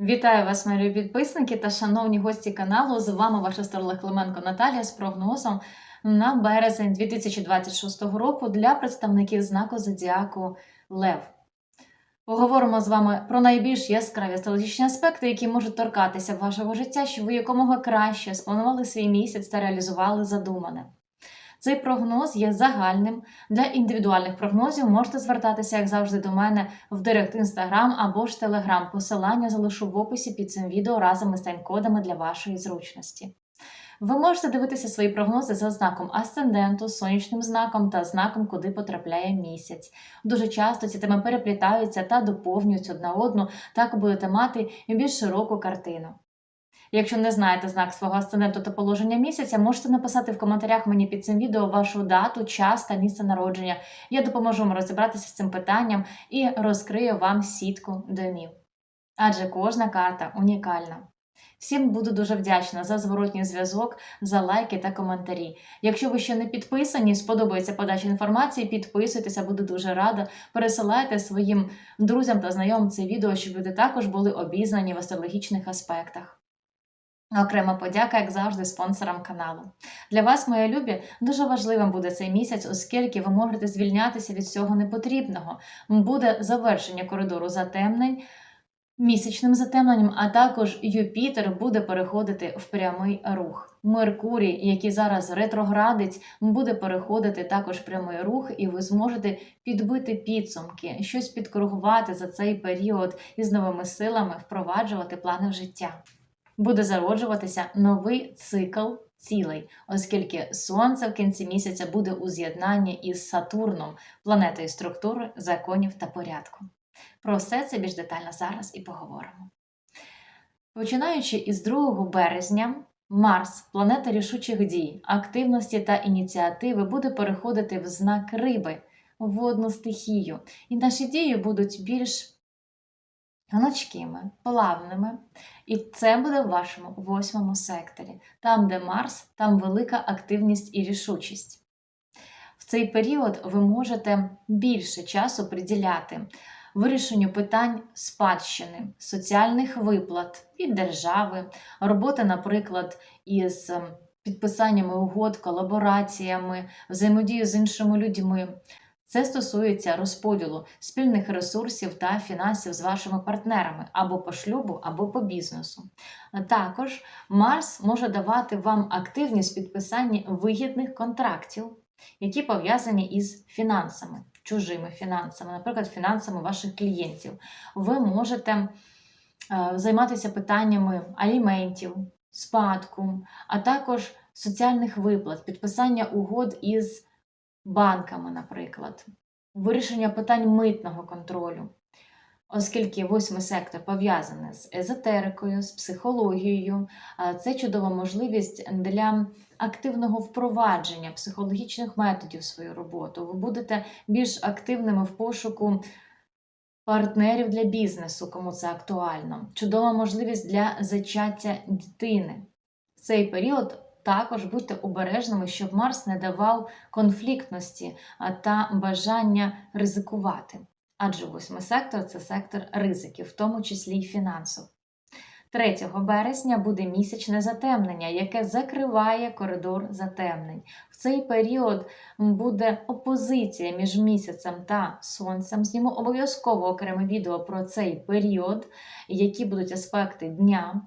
Вітаю вас, мої підписники та шановні гості каналу. З вами ваша астролог Клименко Наталія з прогнозом на березень 2026 року для представників знаку Зодіаку Лев. Поговоримо з вами про найбільш яскраві астрологічні аспекти, які можуть торкатися вашого життя, щоб ви якомога краще спланували свій місяць та реалізували задумане. Цей прогноз є загальним. Для індивідуальних прогнозів можете звертатися, як завжди, до мене в директ інстаграм або ж телеграм. Посилання залишу в описі під цим відео разом із тайм-кодами для вашої зручності. Ви можете дивитися свої прогнози за знаком асценденту, сонячним знаком та знаком, куди потрапляє місяць. Дуже часто ці теми переплітаються та доповнюють одна одну, так будете мати більш широку картину. Якщо не знаєте знак свого асценденту та положення місяця, можете написати в коментарях мені під цим відео вашу дату, час та місце народження. Я допоможу вам розібратися з цим питанням і розкрию вам сітку домів. Адже кожна карта унікальна. Всім буду дуже вдячна за зворотній зв'язок, за лайки та коментарі. Якщо ви ще не підписані, сподобається подача інформації, підписуйтеся, буду дуже рада. Пересилайте своїм друзям та знайомим це відео, щоб люди також були обізнані в астрологічних аспектах. Окрема подяка, як завжди, спонсорам каналу. Для вас, мої любі, дуже важливим буде цей місяць, оскільки ви можете звільнятися від всього непотрібного. Буде завершення коридору затемнень, місячним затемненням, а також Юпітер буде переходити в прямий рух. Меркурій, який зараз ретроградить, буде переходити також прямий рух, і ви зможете підбити підсумки, щось підкоригувати за цей період і з новими силами впроваджувати плани в життя буде зароджуватися новий цикл цілей, оскільки Сонце в кінці місяця буде у з'єднанні із Сатурном, планетою структури, законів та порядку. Про все це більш детально зараз і поговоримо. Починаючи із 2 березня, Марс, планета рішучих дій, активності та ініціативи, буде переходити в знак риби, водну стихію, і наші дії будуть більш гнучкими, плавними. І це буде в вашому восьмому секторі. Там, де Марс, там велика активність і рішучість. В цей період ви можете більше часу приділяти вирішенню питань спадщини, соціальних виплат від держави, роботи, наприклад, із підписаннями угод, колабораціями, взаємодію з іншими людьми. Це стосується розподілу спільних ресурсів та фінансів з вашими партнерами або по шлюбу, або по бізнесу. Також Марс може давати вам активність підписання вигідних контрактів, які пов'язані із фінансами, чужими фінансами, наприклад, фінансами ваших клієнтів. Ви можете е, займатися питаннями аліментів, спадку, а також соціальних виплат, підписання угод із банками, наприклад, вирішення питань митного контролю, оскільки восьмий сектор пов'язаний з езотерикою, з психологією, це чудова можливість для активного впровадження психологічних методів в свою роботу. Ви будете більш активними в пошуку. Партнерів для бізнесу, кому це актуально, чудова можливість для зачаття дитини. В цей період також будьте обережними, щоб Марс не давав конфліктності та бажання ризикувати. Адже восьмий сектор це сектор ризиків, в тому числі й фінансів. 3 березня буде місячне затемнення, яке закриває коридор затемнень. Цей період буде опозиція між місяцем та сонцем. Зніму обов'язково окреме відео про цей період, які будуть аспекти дня.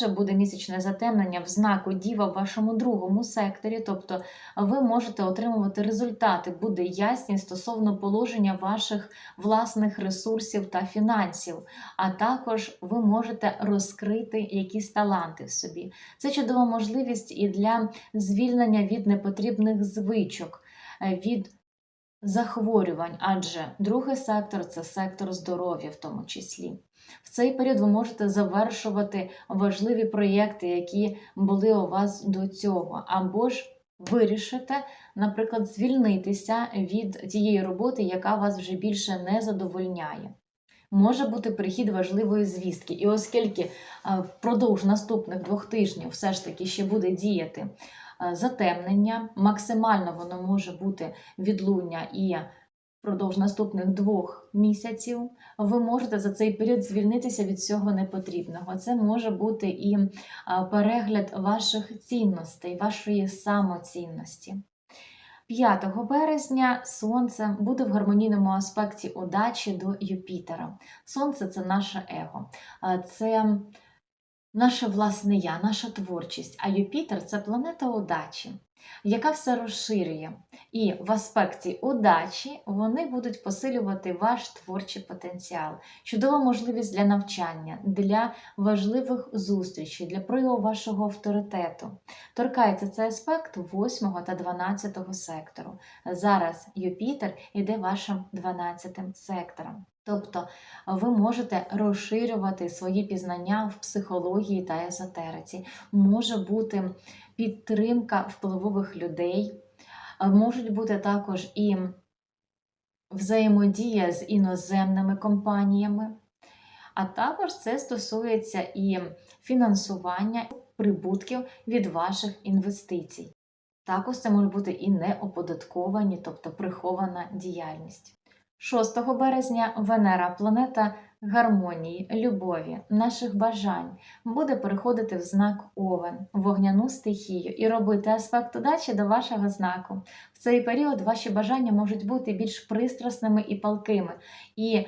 Же буде місячне затемнення в знаку Діва в вашому другому секторі, тобто ви можете отримувати результати, буде ясність стосовно положення ваших власних ресурсів та фінансів, а також ви можете розкрити якісь таланти в собі. Це чудова можливість і для звільнення від непотрібних звичок, е, від захворювань, адже другий сектор це сектор здоров'я в тому числі. В цей період ви можете завершувати важливі проєкти, які були у вас до цього, або ж вирішите, наприклад, звільнитися від тієї роботи, яка вас вже більше не задовольняє може бути прихід важливої звістки. І оскільки е, впродовж наступних двох тижнів все ж таки ще буде діяти затемнення, максимально воно може бути відлуння і впродовж наступних двох місяців. Ви можете за цей період звільнитися від всього непотрібного. Це може бути і перегляд ваших цінностей, вашої самоцінності. 5 березня Сонце буде в гармонійному аспекті удачі до Юпітера. Сонце це наше его, це наше власне я, наша творчість. А Юпітер це планета удачі, яка все розширює. І в аспекті удачі вони будуть посилювати ваш творчий потенціал, чудова можливість для навчання, для важливих зустрічей, для прояву вашого авторитету. Торкається цей аспект 8 та 12 сектору. Зараз Юпітер іде вашим 12 сектором. Тобто ви можете розширювати свої пізнання в психології та езотериці. Може бути підтримка впливових людей, можуть бути також і взаємодія з іноземними компаніями, а також це стосується і фінансування прибутків від ваших інвестицій. Також це може бути і неоподатковані, тобто прихована діяльність. 6 березня Венера, планета гармонії, любові, наших бажань, буде переходити в знак Овен, вогняну стихію і робити аспект удачі до вашого знаку. В цей період ваші бажання можуть бути більш пристрасними і палкими. І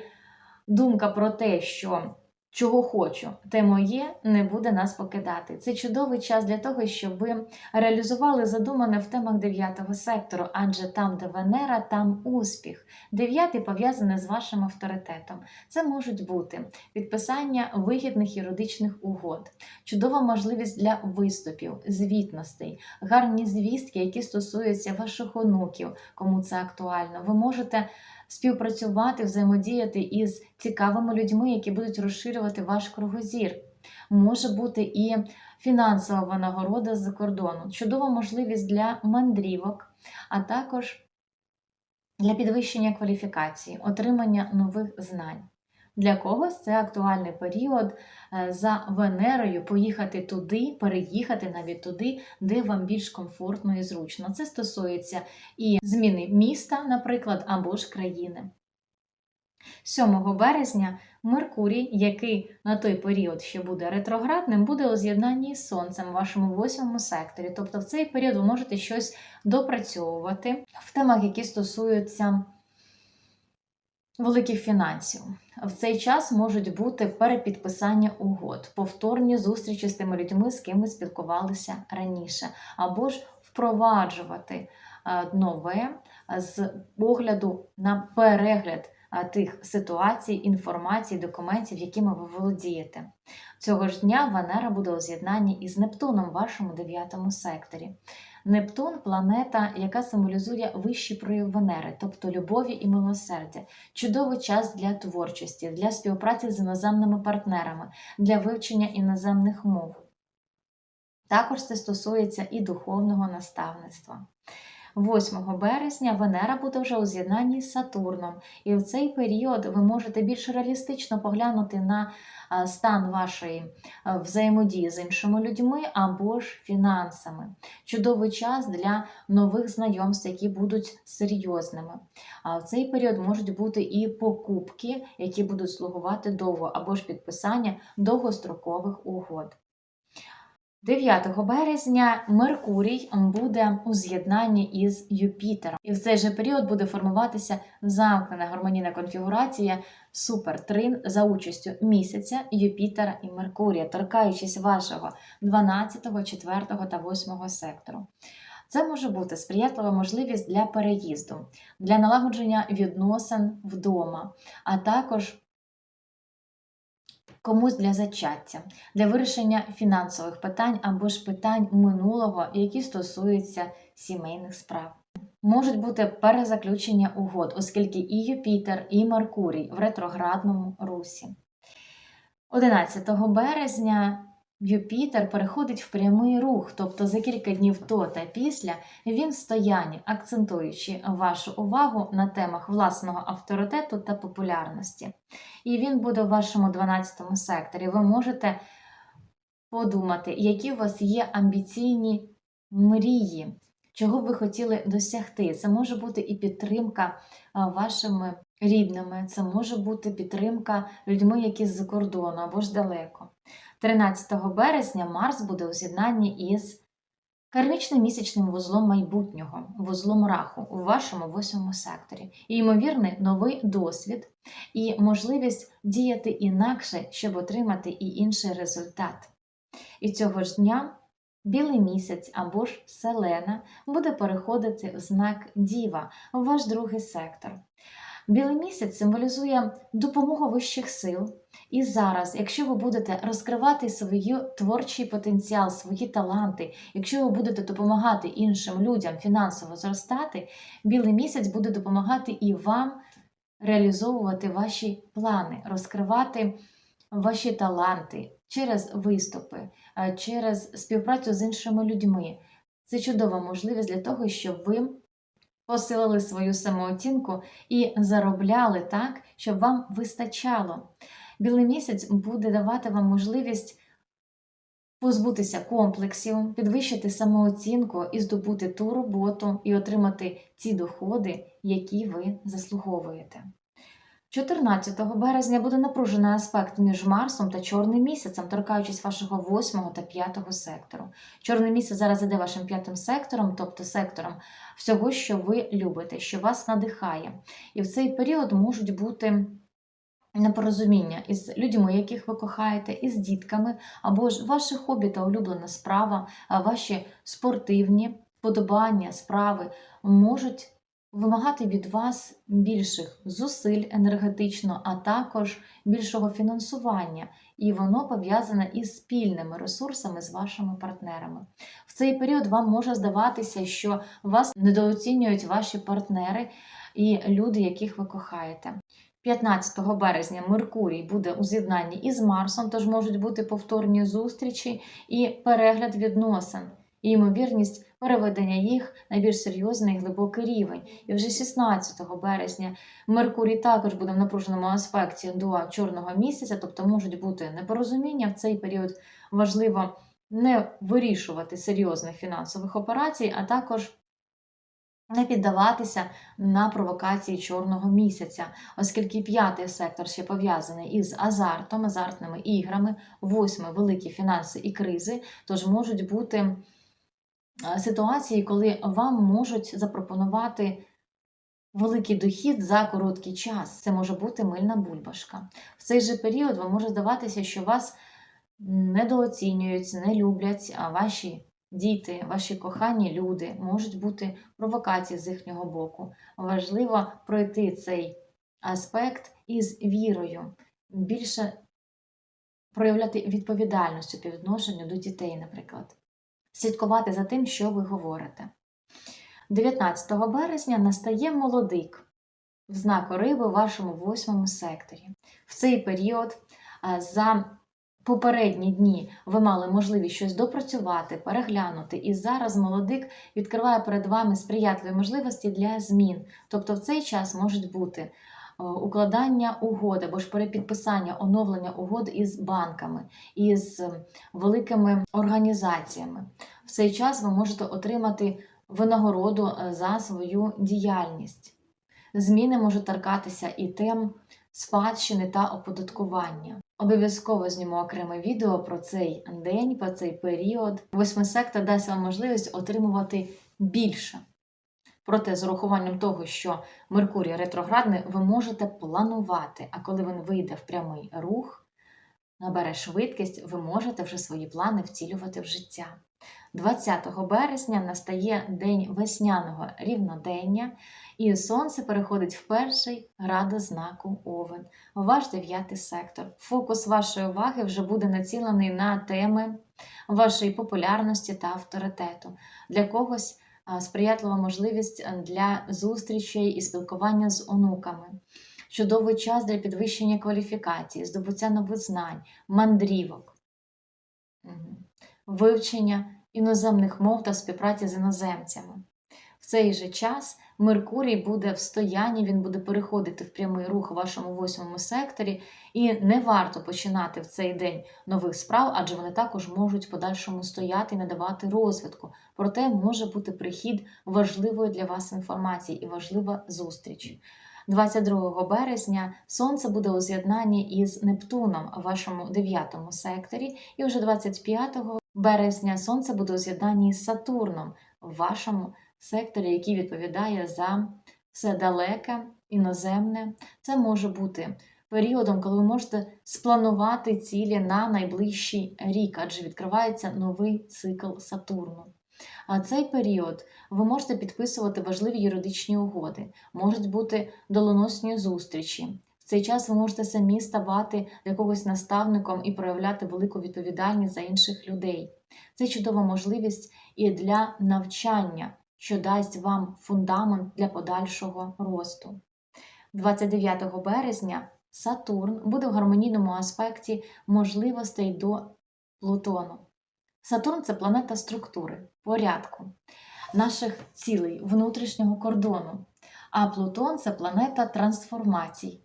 думка про те, що чого хочу, те моє, не буде нас покидати. Це чудовий час для того, щоб ви реалізували задумане в темах 9 сектору, адже там, де Венера, там успіх. Дев'ятий пов'язаний з вашим авторитетом. Це можуть бути підписання вигідних юридичних угод, чудова можливість для виступів, звітностей, гарні звістки, які стосуються ваших онуків, кому це актуально. Ви можете співпрацювати, взаємодіяти із цікавими людьми, які будуть розширювати ваш кругозір. Може бути і фінансова винагорода з-за кордону, чудова можливість для мандрівок, а також для підвищення кваліфікації, отримання нових знань. Для когось це актуальний період е, за Венерою поїхати туди, переїхати навіть туди, де вам більш комфортно і зручно. Це стосується і зміни міста, наприклад, або ж країни. 7 березня Меркурій, який на той період ще буде ретроградним, буде у з'єднанні з Сонцем в вашому восьмому секторі. Тобто в цей період ви можете щось допрацьовувати в темах, які стосуються великих фінансів. В цей час можуть бути перепідписання угод, повторні зустрічі з тими людьми, з ким ви спілкувалися раніше, або ж впроваджувати е, нове з погляду на перегляд е, тих ситуацій, інформацій, документів, якими ви володієте. Цього ж дня Венера буде у з'єднанні із Нептуном в вашому дев'ятому секторі. Нептун планета, яка символізує вищий прояв Венери, тобто любові і милосердя, чудовий час для творчості, для співпраці з іноземними партнерами, для вивчення іноземних мов. Також це стосується і духовного наставництва. 8 березня Венера буде вже у з'єднанні з Сатурном, і в цей період ви можете більш реалістично поглянути на стан вашої взаємодії з іншими людьми або ж фінансами. Чудовий час для нових знайомств, які будуть серйозними. А в цей період можуть бути і покупки, які будуть слугувати довго, або ж підписання довгострокових угод. 9 березня Меркурій буде у з'єднанні із Юпітером, і в цей же період буде формуватися замкнена гармонійна конфігурація супертрин за участю місяця, Юпітера і Меркурія, торкаючись вашого 12, 4 та 8 сектору. Це може бути сприятлива можливість для переїзду, для налагодження відносин вдома, а також комусь для зачаття, для вирішення фінансових питань або ж питань минулого, які стосуються сімейних справ. Можуть бути перезаключення угод, оскільки і Юпітер, і Меркурій в ретроградному русі. 11 березня Юпітер переходить в прямий рух, тобто за кілька днів до та після він в стоянні, акцентуючи вашу увагу на темах власного авторитету та популярності. І він буде в вашому 12 секторі. Ви можете подумати, які у вас є амбіційні мрії, чого ви хотіли досягти. Це може бути і підтримка вашими рідними, це може бути підтримка людьми, які з-за кордону або ж далеко. 13 березня Марс буде у з'єднанні із кармічним місячним вузлом майбутнього, вузлом раху у вашому восьмому секторі. І, ймовірний новий досвід і можливість діяти інакше, щоб отримати і інший результат. І цього ж дня білий місяць або ж селена буде переходити в знак Діва, в ваш другий сектор. Білий місяць символізує допомогу вищих сил. І зараз, якщо ви будете розкривати свій творчий потенціал, свої таланти, якщо ви будете допомагати іншим людям фінансово зростати, білий місяць буде допомагати і вам реалізовувати ваші плани, розкривати ваші таланти через виступи, е, через співпрацю з іншими людьми. Це чудова можливість для того, щоб ви посилили свою самооцінку і заробляли так, щоб вам вистачало. Білий місяць буде давати вам можливість позбутися комплексів, підвищити самооцінку і здобути ту роботу і отримати ті доходи, які ви заслуговуєте. 14 березня буде напружений аспект між Марсом та Чорним місяцем, торкаючись вашого 8 та 5 сектору. Чорний місяць зараз іде вашим п'ятим сектором, тобто сектором всього, що ви любите, що вас надихає. І в цей період можуть бути непорозуміння із людьми, яких ви кохаєте, із дітками, або ж ваше хобі та улюблена справа, ваші спортивні вподобання, справи можуть вимагати від вас більших зусиль енергетично, а також більшого фінансування, і воно пов'язане із спільними ресурсами з вашими партнерами. В цей період вам може здаватися, що вас недооцінюють ваші партнери і люди, яких ви кохаєте. 15 березня Меркурій буде у з'єднанні із Марсом, тож можуть бути повторні зустрічі і перегляд відносин, і ймовірність переведення їх на більш серйозний і глибокий рівень. І вже 16 березня Меркурій також буде в напруженому аспекті до чорного місяця, тобто можуть бути непорозуміння. В цей період важливо не вирішувати серйозних фінансових операцій, а також не піддаватися на провокації чорного місяця, оскільки п'ятий сектор ще пов'язаний із азартом, азартними іграми, восьмий великі фінанси і кризи, тож можуть бути ситуації, коли вам можуть запропонувати великий дохід за короткий час. Це може бути мильна бульбашка. В цей же період вам може здаватися, що вас недооцінюють, не люблять а ваші діти, ваші кохані люди, можуть бути провокації з їхнього боку. Важливо пройти цей аспект із вірою, більше проявляти відповідальність по відношенню до дітей, наприклад, слідкувати за тим, що ви говорите. 19 березня настає молодик в знаку риби у вашому восьмому секторі. В цей період за попередні дні ви мали можливість щось допрацювати, переглянути, і зараз молодик відкриває перед вами сприятливі можливості для змін. Тобто в цей час можуть бути е, укладання угод або ж перепідписання, оновлення угод із банками, із е, великими організаціями. В цей час ви можете отримати винагороду е, за свою діяльність. Зміни можуть торкатися і тем спадщини та оподаткування. Обов'язково зніму окреме відео про цей день, про цей період. Восьмий сектор дасть вам можливість отримувати більше. Проте, з урахуванням того, що Меркурій ретроградний, ви можете планувати, а коли він вийде в прямий рух, набере швидкість, ви можете вже свої плани втілювати в життя. 20 березня настає день весняного рівнодення, і сонце переходить в перший градус знаку Овен, ваш дев'ятий сектор. Фокус вашої уваги вже буде націлений на теми вашої популярності та авторитету. Для когось сприятлива можливість для зустрічей і спілкування з онуками. Чудовий час для підвищення кваліфікації, здобуття нових знань, мандрівок, вивчення іноземних мов та співпраці з іноземцями. В цей же час Меркурій буде в стоянні, він буде переходити в прямий рух у вашому восьмому секторі, і не варто починати в цей день нових справ, адже вони також можуть в подальшому стояти і не давати розвитку. Проте може бути прихід важливої для вас інформації і важлива зустріч. 22 березня Сонце буде у з'єднанні із Нептуном у вашому дев'ятому секторі, і вже 25 березня Сонце буде у з'єднанні з Сатурном в вашому секторі, який відповідає за все далеке, іноземне. Це може бути періодом, коли ви можете спланувати цілі на найближчий рік, адже відкривається новий цикл Сатурну. А цей період ви можете підписувати важливі юридичні угоди, можуть бути доленосні зустрічі. В цей час ви можете самі ставати якогось наставником і проявляти велику відповідальність за інших людей. Це чудова можливість і для навчання, що дасть вам фундамент для подальшого росту. 29 березня Сатурн буде в гармонійному аспекті можливостей до Плутону. Сатурн це планета структури, порядку, наших цілей, внутрішнього кордону. А Плутон це планета трансформацій.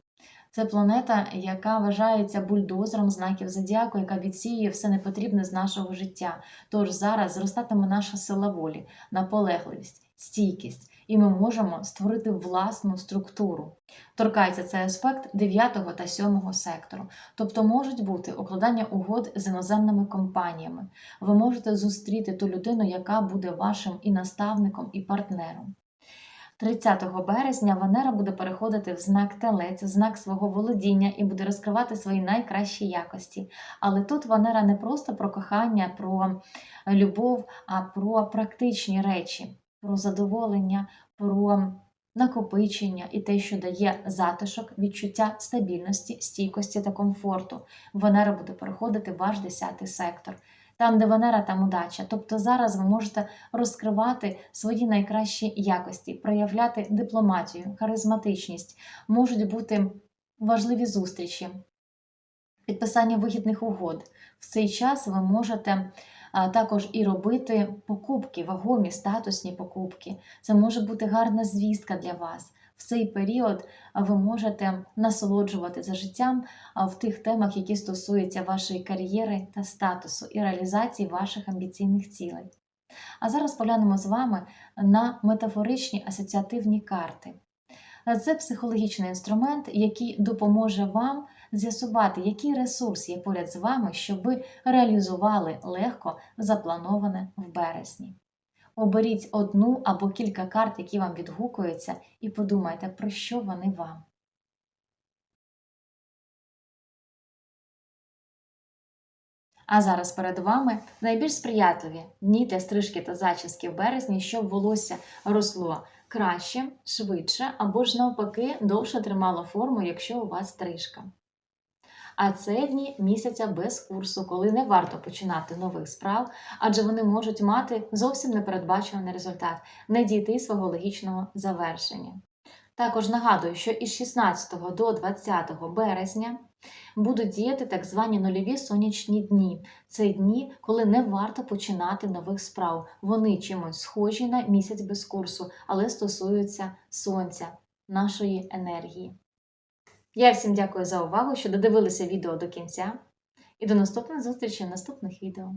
Це планета, яка вважається бульдозером знаків зодіаку, яка відсіює все непотрібне з нашого життя. Тож зараз зростатиме наша сила волі, наполегливість, стійкість, і ми можемо створити власну структуру. Торкається цей аспект 9 та 7 сектору, тобто можуть бути укладання угод з іноземними компаніями. Ви можете зустріти ту людину, яка буде вашим і наставником, і партнером. 30 березня Венера буде переходити в знак телець, в знак свого володіння і буде розкривати свої найкращі якості. Але тут Венера не просто про кохання, про любов, а про практичні речі, про задоволення, про накопичення і те, що дає затишок, відчуття стабільності, стійкості та комфорту. Венера буде переходити в ваш 10 сектор. Там, де Венера, там удача. Тобто зараз ви можете розкривати свої найкращі якості, проявляти дипломатію, харизматичність, можуть бути важливі зустрічі, підписання вигідних угод. В цей час ви можете також і робити покупки, вагомі, статусні покупки. Це може бути гарна звістка для вас. В цей період ви можете насолоджувати за життям в тих темах, які стосуються вашої кар'єри та статусу і реалізації ваших амбіційних цілей. А зараз поглянемо з вами на метафоричні асоціативні карти. Це психологічний інструмент, який допоможе вам з'ясувати, який ресурс є поряд з вами, щоб ви реалізували легко заплановане в березні. Оберіть одну або кілька карт, які вам відгукуються, і подумайте, про що вони вам. А зараз перед вами найбільш сприятливі дні для стрижки та зачіски в березні, щоб волосся росло краще, швидше або ж навпаки довше тримало форму, якщо у вас стрижка. А це дні місяця без курсу, коли не варто починати нових справ, адже вони можуть мати зовсім непередбачуваний результат, не дійти свого логічного завершення. Також нагадую, що із 16 до 20 березня будуть діяти так звані нульові сонячні дні. Це дні, коли не варто починати нових справ. Вони чимось схожі на місяць без курсу, але стосуються сонця, нашої енергії. Я всім дякую за увагу, що додивилися відео до кінця, і до наступних зустрічей в наступних відео.